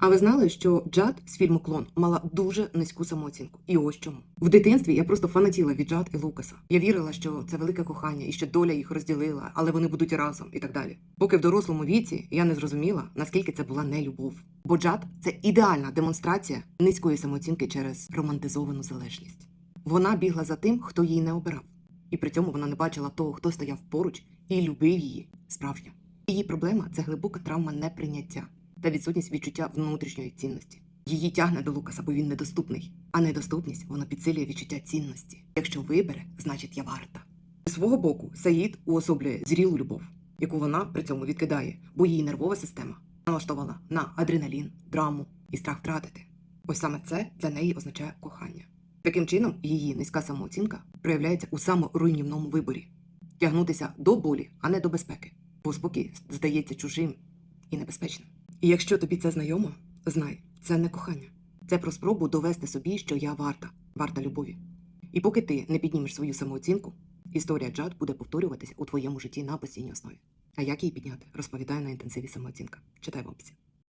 А ви знали, що Джад з фільму Клон мала дуже низьку самооцінку? І ось чому. В дитинстві я просто фанатіла від Джад і Лукаса. Я вірила, що це велике кохання і що доля їх розділила, але вони будуть разом і так далі. Поки в дорослому віці я не зрозуміла, наскільки це була не любов. Бо Джад це ідеальна демонстрація низької самооцінки через романтизовану залежність. Вона бігла за тим, хто її не обирав, і при цьому вона не бачила того, хто стояв поруч і любив її справжньо. Її проблема це глибока травма неприйняття та відсутність відчуття внутрішньої цінності. Її тягне до Лукаса, бо він недоступний. А недоступність воно підсилює відчуття цінності. Якщо вибере, значить я варта. З свого боку, Саїд уособлює зрілу любов, яку вона при цьому відкидає, бо її нервова система налаштована на адреналін, драму і страх втратити. Ось саме це для неї означає кохання. Таким чином, її низька самооцінка проявляється у саморуйнівному виборі тягнутися до болі, а не до безпеки, бо спокій здається чужим і небезпечним. І якщо тобі це знайомо, знай, це не кохання. Це про спробу довести собі, що я варта, варта любові. І поки ти не піднімеш свою самооцінку, історія Джад буде повторюватися у твоєму житті на постійній основі. А як її підняти, розповідає на інтенсиві самооцінка. Читай в описі.